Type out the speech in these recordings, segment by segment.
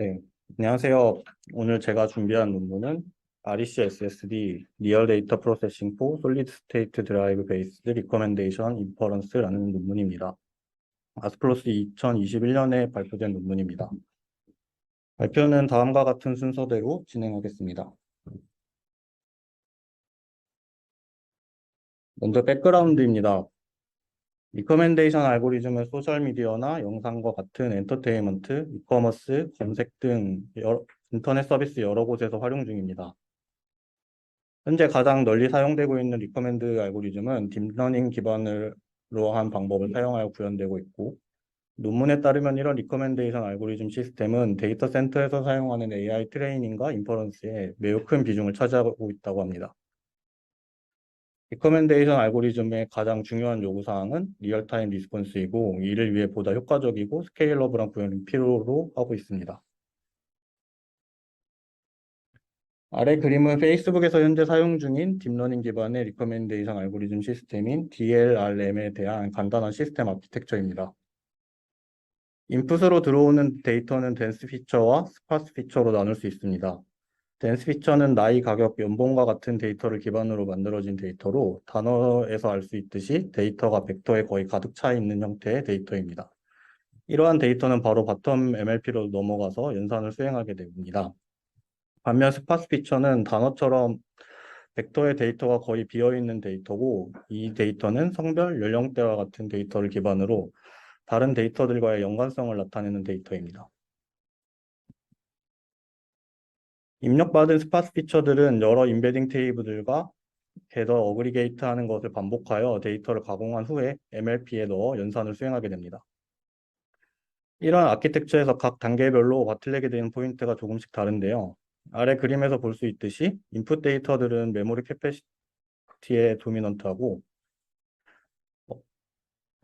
네, 안녕하세요. 오늘 제가 준비한 논문은 REC SSD Real Data Processing for Solid State Drive Based Recommendation Inference라는 논문입니다. 아스플로스 2021년에 발표된 논문입니다. 발표는 다음과 같은 순서대로 진행하겠습니다. 먼저 백그라운드입니다. 리커멘데이션 알고리즘은 소셜미디어나 영상과 같은 엔터테인먼트, 이커머스, 검색 등 여러- 인터넷 서비스 여러 곳에서 활용 중입니다. 현재 가장 널리 사용되고 있는 리커멘드 알고리즘은 딥러닝 기반으로 한 방법을 사용하여 구현되고 있고 논문에 따르면 이런 리커멘데이션 알고리즘 시스템은 데이터 센터에서 사용하는 AI 트레이닝과 인퍼런스에 매우 큰 비중을 차지하고 있다고 합니다. 리커멘데이션 알고리즘의 가장 중요한 요구사항은 리얼타임 리스폰스이고 이를 위해 보다 효과적이고 스케일러블한 구현을 필요로 하고 있습니다. 아래 그림은 페이스북에서 현재 사용 중인 딥러닝 기반의 리커멘데이션 알고리즘 시스템인 DLRM에 대한 간단한 시스템 아키텍처입니다. 인풋으로 들어오는 데이터는 덴스 피처와 스파스 피처로 나눌 수 있습니다. 덴스 피처는 나이, 가격, 연봉과 같은 데이터를 기반으로 만들어진 데이터로 단어에서 알 수 있듯이 데이터가 벡터에 거의 가득 차 있는 형태의 데이터입니다. 이러한 데이터는 바로 바텀 MLP로 넘어가서 연산을 수행하게 됩니다. 반면 스파스 피처는 단어처럼 벡터의 데이터가 거의 비어있는 데이터고 이 데이터는 성별, 연령대와 같은 데이터를 기반으로 다른 데이터들과의 연관성을 나타내는 데이터입니다. 입력받은 스파스 피처들은 여러 임베딩 테이블들과 게더 어그리게이트 하는 것을 반복하여 데이터를 가공한 후에 MLP에 넣어 연산을 수행하게 됩니다. 이런 아키텍처에서 각 단계별로 바틀내게 되는 포인트가 조금씩 다른데요. 아래 그림에서 볼 수 있듯이 인풋 데이터들은 메모리 캐패시티에 도미넌트하고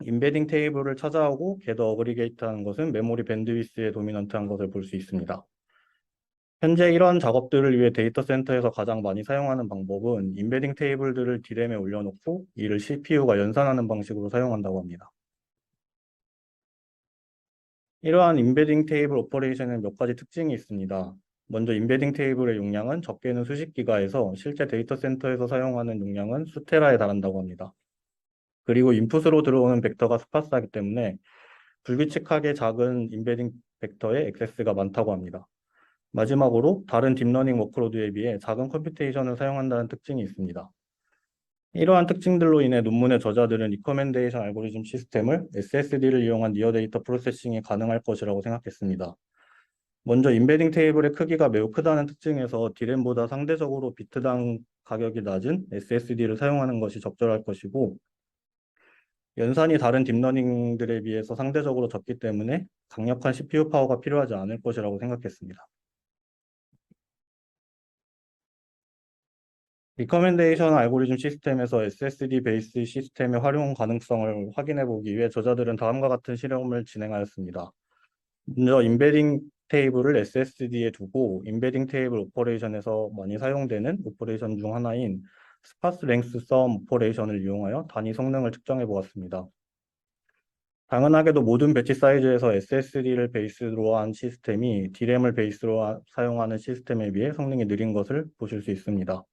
임베딩 테이블을 찾아오고 게더 어그리게이트 하는 것은 메모리 밴드위스에 도미넌트한 것을 볼 수 있습니다. 현재 이런 작업들을 위해 데이터 센터에서 가장 많이 사용하는 방법은 임베딩 테이블들을 D램에 올려놓고 이를 CPU가 연산하는 방식으로 사용한다고 합니다. 이러한 임베딩 테이블 오퍼레이션은 몇 가지 특징이 있습니다. 먼저 임베딩 테이블의 용량은 적게는 수십 기가에서 실제 데이터 센터에서 사용하는 용량은 수테라에 달한다고 합니다. 그리고 인풋으로 들어오는 벡터가 스파스하기 때문에 불규칙하게 작은 임베딩 벡터의 액세스가 많다고 합니다. 마지막으로 다른 딥러닝 워크로드에 비해 작은 컴퓨테이션을 사용한다는 특징이 있습니다. 이러한 특징들로 인해 논문의 저자들은 리커멘데이션 알고리즘 시스템을 SSD를 이용한 니어 데이터 프로세싱이 가능할 것이라고 생각했습니다. 먼저 임베딩 테이블의 크기가 매우 크다는 특징에서 D램보다 상대적으로 비트당 가격이 낮은 SSD를 사용하는 것이 적절할 것이고 연산이 다른 딥러닝들에 비해서 상대적으로 적기 때문에 강력한 CPU 파워가 필요하지 않을 것이라고 생각했습니다. 리커멘데이션 알고리즘 시스템에서 SSD 베이스 시스템의 활용 가능성을 확인해 보기 위해 저자들은 다음과 같은 실험을 진행하였습니다. 먼저 임베딩 테이블을 SSD에 두고 임베딩 테이블 오퍼레이션에서 많이 사용되는 오퍼레이션 중 하나인 스파스 랭스 썸 오퍼레이션을 이용하여 단위 성능을 측정해 보았습니다. 당연하게도 모든 배치 사이즈에서 SSD를 베이스로 한 시스템이 D램을 베이스로 사용하는 시스템에 비해 성능이 느린 것을 보실 수 있습니다.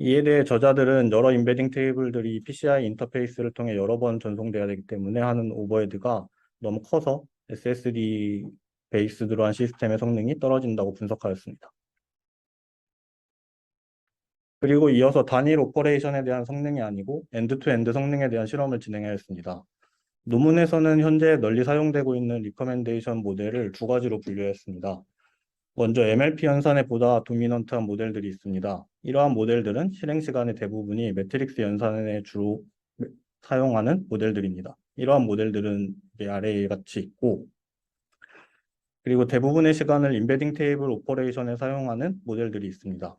이에 대해 저자들은 여러 임베딩 테이블들이 PCI 인터페이스를 통해 여러 번 전송돼야 되기 때문에 하는 오버헤드가 너무 커서 SSD 베이스로 한 시스템의 성능이 떨어진다고 분석하였습니다. 그리고 이어서 단일 오퍼레이션에 대한 성능이 아니고 엔드-투-엔드 성능에 대한 실험을 진행하였습니다. 논문에서는 현재 널리 사용되고 있는 리커멘데이션 모델을 두 가지로 분류했습니다. 먼저 MLP 연산에 보다 도미넌트한 모델들이 있습니다. 이러한 모델들은 실행 시간의 대부분이 매트릭스 연산에 주로 사용하는 모델들입니다. 이러한 모델들은 아래에 같이 있고 그리고 대부분의 시간을 임베딩 테이블 오퍼레이션에 사용하는 모델들이 있습니다.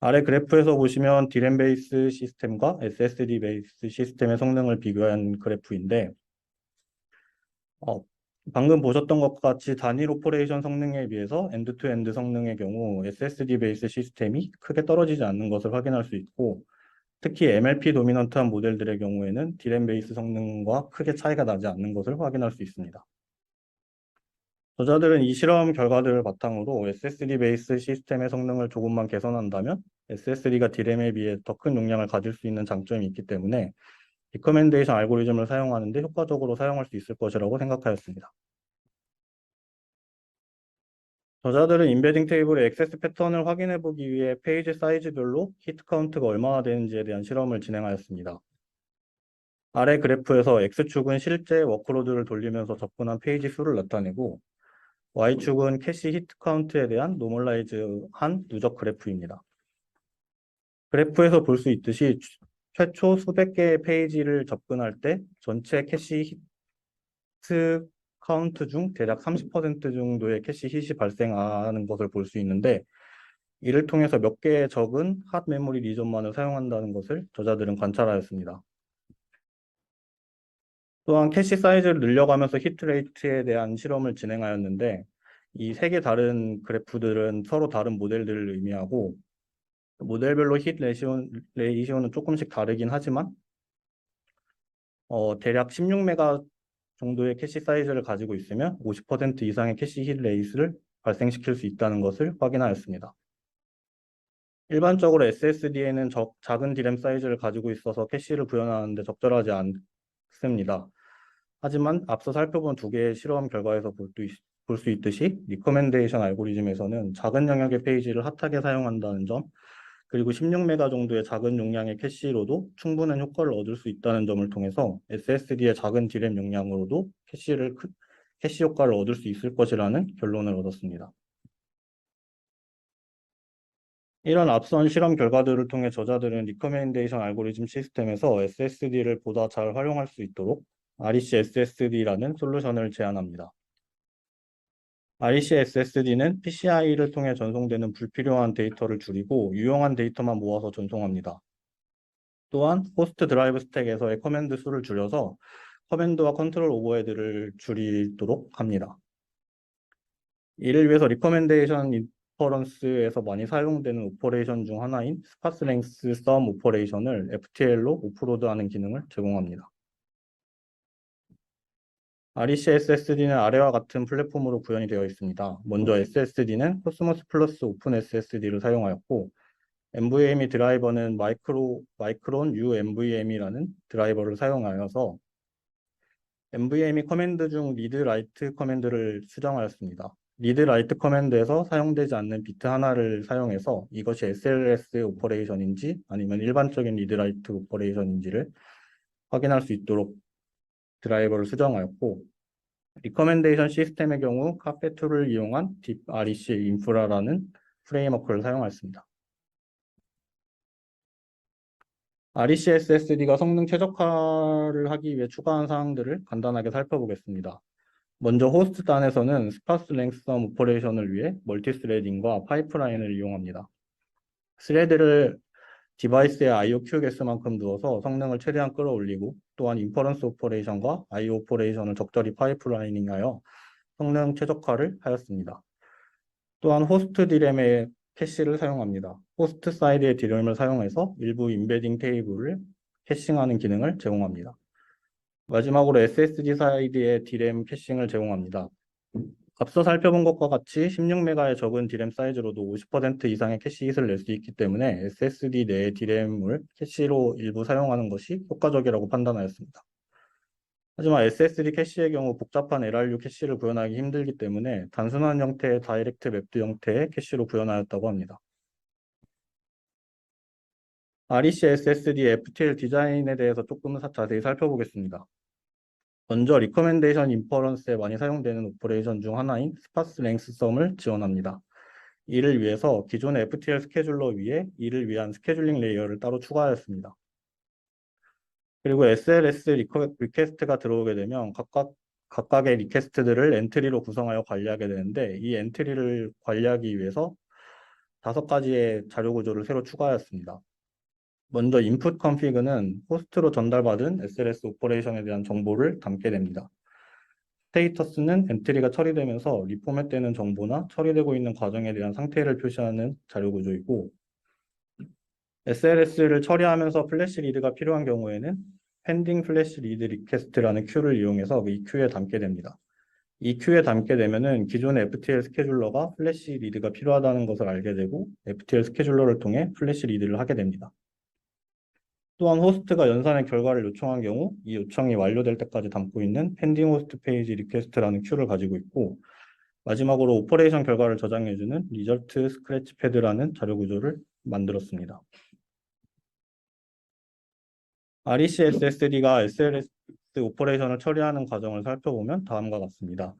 아래 그래프에서 보시면 D램 베이스 시스템과 SSD 베이스 시스템의 성능을 비교한 그래프인데 어, 방금 보셨던 것과 같이 단일 오퍼레이션 성능에 비해서 엔드-투-엔드 성능의 경우 SSD 베이스 시스템이 크게 떨어지지 않는 것을 확인할 수 있고 특히 MLP 도미넌트한 모델들의 경우에는 D램 베이스 성능과 크게 차이가 나지 않는 것을 확인할 수 있습니다. 저자들은 이 실험 결과들을 바탕으로 SSD 베이스 시스템의 성능을 조금만 개선한다면 SSD가 D램에 비해 더 큰 용량을 가질 수 있는 장점이 있기 때문에 리커멘데이션 알고리즘을 사용하는데 효과적으로 사용할 수 있을 것이라고 생각하였습니다. 저자들은 인베딩 테이블의 액세스 패턴을 확인해 보기 위해 페이지 사이즈별로 히트 카운트가 얼마나 되는지에 대한 실험을 진행하였습니다. 아래 그래프에서 X축은 실제 워크로드를 돌리면서 접근한 페이지 수를 나타내고 Y축은 캐시 히트 카운트에 대한 노멀라이즈한 누적 그래프입니다. 그래프에서 볼 수 있듯이 최초 수백 개의 페이지를 접근할 때 전체 캐시 히트 카운트 중 대략 30% 정도의 캐시 hit이 발생하는 것을 볼 수 있는데 이를 통해서 몇 개의 적은 핫 메모리 리전만을 사용한다는 것을 저자들은 관찰하였습니다. 또한 캐시 사이즈를 늘려가면서 히트 레이트에 대한 실험을 진행하였는데 이 세 개 다른 그래프들은 서로 다른 모델들을 의미하고 모델별로 힛 레이시오, 레이시오는 조금씩 다르긴 하지만 어, 대략 16메가 정도의 캐시 사이즈를 가지고 있으면 50% 이상의 캐시 힛 레이스를 발생시킬 수 있다는 것을 확인하였습니다. 일반적으로 SSD에는 적, 작은 D램 사이즈를 가지고 있어서 캐시를 구현하는데 적절하지 않습니다. 하지만 앞서 살펴본 두 개의 실험 결과에서 볼 수 있듯이 리커멘데이션 알고리즘에서는 작은 영역의 페이지를 핫하게 사용한다는 점 그리고 16메가 정도의 작은 용량의 캐시로도 충분한 효과를 얻을 수 있다는 점을 통해서 SSD의 작은 D램 용량으로도 캐시를 캐시 효과를 얻을 수 있을 것이라는 결론을 얻었습니다. 이런 앞선 실험 결과들을 통해 저자들은 리커멘데이션 알고리즘 시스템에서 SSD를 보다 잘 활용할 수 있도록 REC SSD라는 솔루션을 제안합니다. REC SSD는 PCI를 통해 전송되는 불필요한 데이터를 줄이고 유용한 데이터만 모아서 전송합니다. 또한 호스트 드라이브 스택에서의 커맨드 수를 줄여서 커맨드와 컨트롤 오버헤드를 줄이도록 합니다. 이를 위해서 리커멘데이션 인퍼런스에서 많이 사용되는 오퍼레이션 중 하나인 스파스 랭스 썸 오퍼레이션을 FTL로 오프로드하는 기능을 제공합니다. REC SSD는 아래와 같은 플랫폼으로 구현이 되어 있습니다. 먼저 SSD는 코스모스 플러스 오픈 SSD를 사용하였고 NVMe 드라이버는 마이크로, 마이크론 UNVMe라는 드라이버를 사용하여서 NVMe 커맨드 중 리드 라이트 커맨드를 수정하였습니다. 리드 라이트 커맨드에서 사용되지 않는 비트 하나를 사용해서 이것이 SLS 오퍼레이션인지 아니면 일반적인 리드 라이트 오퍼레이션인지를 확인할 수 있도록 드라이버를 수정하였고 리커멘데이션 시스템의 경우 카페2를 이용한 딥 REC 인프라라는 프레임워크를 사용하였습니다. REC SSD가 성능 최적화를 하기 위해 추가한 사항들을 간단하게 살펴보겠습니다. 먼저 호스트 단에서는 스파스 랭스썸 오퍼레이션을 위해 멀티스레딩과 파이프라인을 이용합니다. 스레드를 디바이스의 I/O q 개수만큼 두어서 성능을 최대한 끌어올리고 또한 인퍼런스 오퍼레이션과 I/O 오퍼레이션을 적절히 파이프라이닝하여 성능 최적화를 하였습니다. 또한 호스트 디램의 캐시를 사용합니다. 호스트 사이드의 디램을 사용해서 일부 인베딩 테이블을 캐싱하는 기능을 제공합니다. 마지막으로 SSD 사이드의 디램 캐싱을 제공합니다. 앞서 살펴본 것과 같이 16메가의 적은 D램 사이즈로도 50% 이상의 캐시 hit을 낼 수 있기 때문에 SSD 내의 D램을 캐시로 일부 사용하는 것이 효과적이라고 판단하였습니다. 하지만 SSD 캐시의 경우 복잡한 LRU 캐시를 구현하기 힘들기 때문에 단순한 형태의 다이렉트 맵드 형태의 캐시로 구현하였다고 합니다. REC SSD FTL 디자인에 대해서 조금 자세히 살펴보겠습니다. 먼저 리커멘데이션 인퍼런스에 많이 사용되는 오퍼레이션 중 하나인 스파스 랭스 썸을 지원합니다. 이를 위해서 기존의 FTL 스케줄러 위에 이를 위한 스케줄링 레이어를 따로 추가하였습니다. 그리고 SLS 리퀘, 리퀘스트가 들어오게 되면 각각 각각의 리퀘스트들을 엔트리로 구성하여 관리하게 되는데 이 엔트리를 관리하기 위해서 다섯 가지의 자료 구조를 새로 추가하였습니다. 먼저 input config는 호스트로 전달받은 SLS 오퍼레이션에 대한 정보를 담게 됩니다. 스테이터스는 엔트리가 처리되면서 리포맷되는 정보나 처리되고 있는 과정에 대한 상태를 표시하는 자료 구조이고 SLS를 처리하면서 플래시 리드가 필요한 경우에는 pending flash read request라는 큐를 이용해서 이 큐에 담게 됩니다. 이 큐에 담게 되면은 기존의 FTL 스케줄러가 플래시 리드가 필요하다는 것을 알게 되고 FTL 스케줄러를 통해 플래시 리드를 하게 됩니다. 또한 호스트가 연산의 결과를 요청한 경우 이 요청이 완료될 때까지 담고 있는 펜딩 호스트 페이지 리퀘스트라는 큐를 가지고 있고 마지막으로 오퍼레이션 결과를 저장해주는 리절트 스크래치 패드라는 자료 구조를 만들었습니다. REC SSD가 SLS 오퍼레이션을 처리하는 과정을 살펴보면 다음과 같습니다.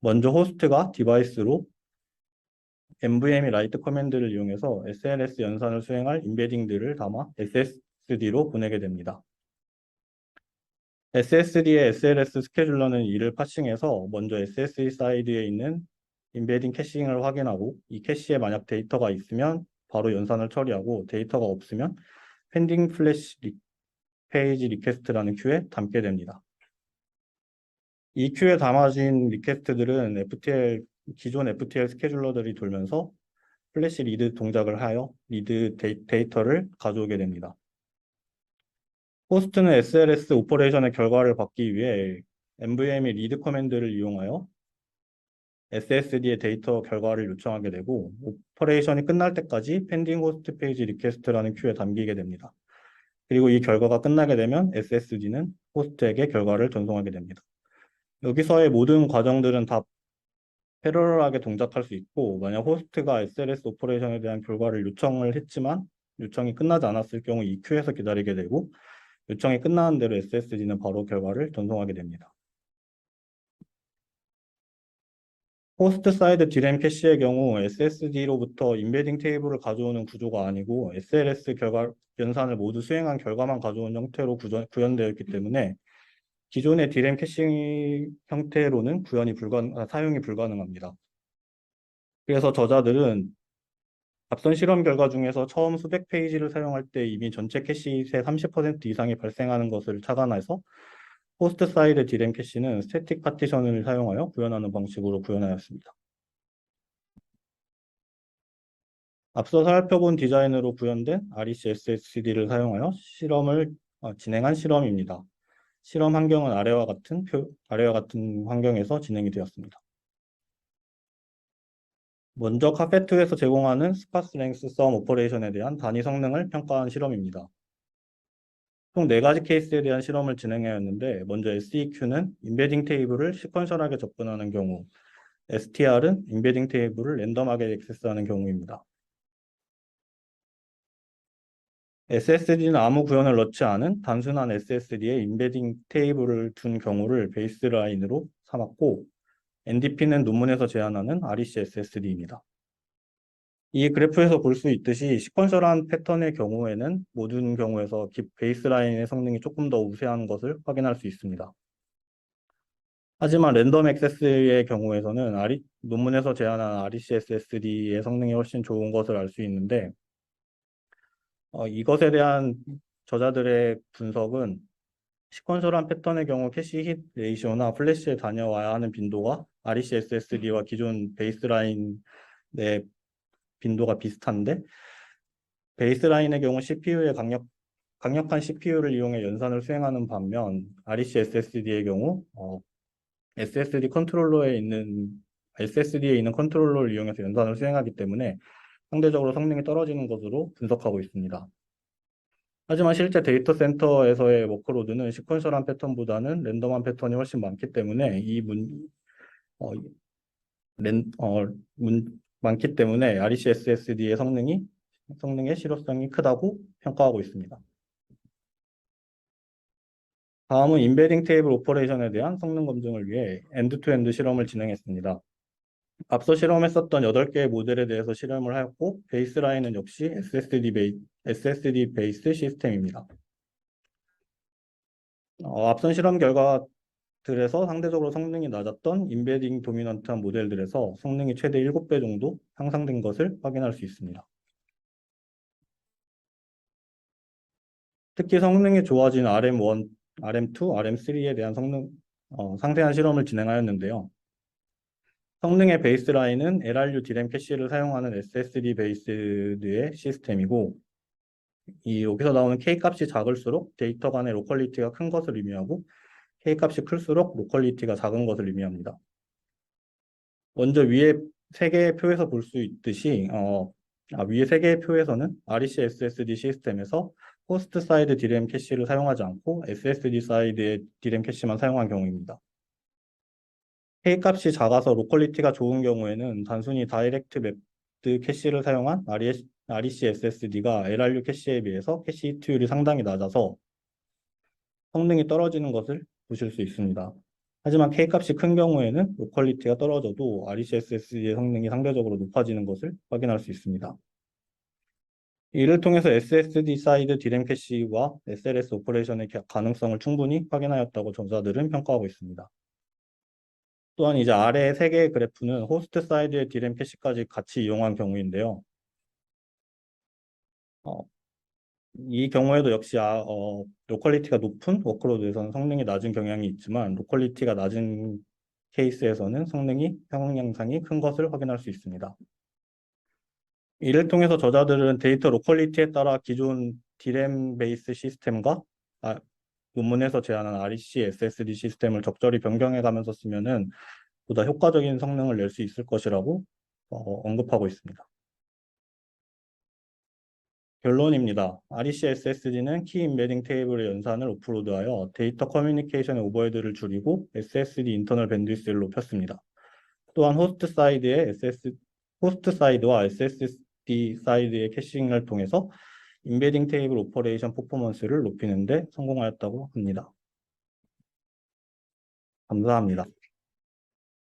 먼저 호스트가 디바이스로 NVMe 라이트 커맨드를 이용해서 SLS 연산을 수행할 임베딩들을 담아 SSD로 보내게 됩니다. SSD의 SLS 스케줄러는 이를 파싱해서 먼저 SSD 사이드에 있는 임베딩 캐싱을 확인하고 이 캐시에 만약 데이터가 있으면 바로 연산을 처리하고 데이터가 없으면 펜딩 플래시 리, 페이지 리퀘스트라는 큐에 담게 됩니다. 이 큐에 담아진 리퀘스트들은 FTL 기존 FTL 스케줄러들이 돌면서 플래시 리드 동작을 하여 리드 데이, 데이터를 가져오게 됩니다. 호스트는 SLS 오퍼레이션의 결과를 받기 위해 NVMe 리드 커맨드를 이용하여 SSD의 데이터 결과를 요청하게 되고 오퍼레이션이 끝날 때까지 펜딩 호스트 페이지 리퀘스트라는 큐에 담기게 됩니다. 그리고 이 결과가 끝나게 되면 SSD는 호스트에게 결과를 전송하게 됩니다. 여기서의 모든 과정들은 다 패러럴하게 동작할 수 있고 만약 호스트가 SLS 오퍼레이션에 대한 결과를 요청을 했지만 요청이 끝나지 않았을 경우 이 큐에서 기다리게 되고 요청이 끝나는 대로 SSD는 바로 결과를 전송하게 됩니다. 호스트 사이드 디램 캐시의 경우 SSD로부터 임베딩 테이블을 가져오는 구조가 아니고 SLS 결과 연산을 모두 수행한 결과만 가져온 형태로 구조, 구현되어 있기 때문에 기존의 디램 캐시 형태로는 구현이 불가 아, 사용이 불가능합니다. 그래서 저자들은 앞선 실험 결과 중에서 처음 수백 페이지를 사용할 때 이미 전체 캐시의 30% 이상이 발생하는 것을 착안해서 호스트 사이드 디램 캐시는 스태틱 파티션을 사용하여 구현하는 방식으로 구현하였습니다. 앞서 살펴본 디자인으로 구현된 REC SSD를 사용하여 실험을 어, 진행한 실험입니다. 실험 환경은 아래와 같은 표, 아래와 같은 환경에서 진행이 되었습니다. 먼저 카페2에서 제공하는 스파스 랭스 썸 오퍼레이션에 대한 단위 성능을 평가한 실험입니다. 총 4가지 케이스에 대한 실험을 진행하였는데 먼저 SEQ는 임베딩 테이블을 시퀀셜하게 접근하는 경우 STR은 임베딩 테이블을 랜덤하게 액세스하는 경우입니다. SSD는 아무 구현을 넣지 않은 단순한 SSD에 임베딩 테이블을 둔 경우를 베이스 라인으로 삼았고 NDP는 논문에서 제안하는 REC SSD입니다. 이 그래프에서 볼 수 있듯이 시퀀셜한 패턴의 경우에는 모든 경우에서 베이스라인의 성능이 조금 더 우세한 것을 확인할 수 있습니다. 하지만 랜덤 액세스의 경우에서는 논문에서 제안한 REC SSD의 성능이 훨씬 좋은 것을 알 수 있는데 어, 이것에 대한 저자들의 분석은 시퀀셜한 패턴의 경우 캐시 힛 레이시오나 플래시에 다녀와야 하는 빈도가 REC SSD와 기존 베이스라인의 빈도가 비슷한데 베이스라인의 경우 CPU의 강력, 강력한 CPU를 이용해 연산을 수행하는 반면 REC SSD의 경우 어, SSD 컨트롤러에 있는 SSD에 있는 컨트롤러를 이용해서 연산을 수행하기 때문에 상대적으로 성능이 떨어지는 것으로 분석하고 있습니다. 하지만 실제 데이터 센터에서의 워크로드는 시퀀셜한 패턴보다는 랜덤한 패턴이 훨씬 많기 때문에 이 문, 어, 랜, 어, 문, 많기 때문에 REC SSD의 성능이 성능의 실효성이 크다고 평가하고 있습니다. 다음은 임베딩 테이블 오퍼레이션에 대한 성능 검증을 위해 엔드-투-엔드 실험을 진행했습니다. 앞서 실험했었던 8개의 모델에 대해서 실험을 하였고 베이스라인은 역시 SSD, 베이, SSD 베이스 시스템입니다. 어, 앞선 실험 결과 들에서 상대적으로 성능이 낮았던 인베딩 도미넌트한 모델들에서 성능이 최대 7배 정도 향상된 것을 확인할 수 있습니다. 특히 성능이 좋아진 RM1, RM2, RM3에 대한 성능 어, 상세한 실험을 진행하였는데요. 성능의 베이스라인은 LRU D램 캐시를 사용하는 SSD 베이스드의 시스템이고 이 여기서 나오는 K 값이 작을수록 데이터 간의 로컬리티가 큰 것을 의미하고 K 값이 클수록 로컬리티가 작은 것을 의미합니다. 먼저 위에 세 개의 표에서 볼 수 있듯이 어, 아, 위에 세 개의 표에서는 REC SSD 시스템에서 호스트 사이드 DRAM 캐시를 사용하지 않고 SSD 사이드의 DRAM 캐시만 사용한 경우입니다. K 값이 작아서 로컬리티가 좋은 경우에는 단순히 다이렉트 맵드 캐시를 사용한 REC SSD가 LRU 캐시에 비해서 캐시 히트율이 상당히 낮아서 성능이 떨어지는 것을 보실 수 있습니다. 하지만 K 값이 큰 경우에는 로컬리티가 떨어져도 REC SSD의 성능이 상대적으로 높아지는 것을 확인할 수 있습니다. 이를 통해서 SSD 사이드 DRAM 캐시와 SLS 오퍼레이션의 가- 가능성을 충분히 확인하였다고 저자들은 평가하고 있습니다. 또한 이제 아래 세 개의 그래프는 호스트 사이드의 DRAM 캐시까지 같이 이용한 경우인데요. 어, 이 경우에도 역시 아, 어, 로컬리티가 높은 워크로드에서는 성능이 낮은 경향이 있지만 로컬리티가 낮은 케이스에서는 성능이 평형상이 큰 것을 확인할 수 있습니다. 이를 통해서 저자들은 데이터 로컬리티에 따라 기존 DRAM 베이스 시스템과 아, 논문에서 제안한 REC SSD 시스템을 적절히 변경해 가면서 쓰면은 보다 효과적인 성능을 낼 수 있을 것이라고 어, 언급하고 있습니다. 결론입니다. REC SSD는 키 인베딩 테이블의 연산을 오프로드하여 데이터 커뮤니케이션의 오버헤드를 줄이고 SSD 인터널 밴드위스를 높였습니다. 또한 호스트 사이드의 SS, 호스트 사이드와 SSD 사이드의 캐싱을 통해서 인베딩 테이블 오퍼레이션 퍼포먼스를 높이는 데 성공하였다고 합니다. 감사합니다.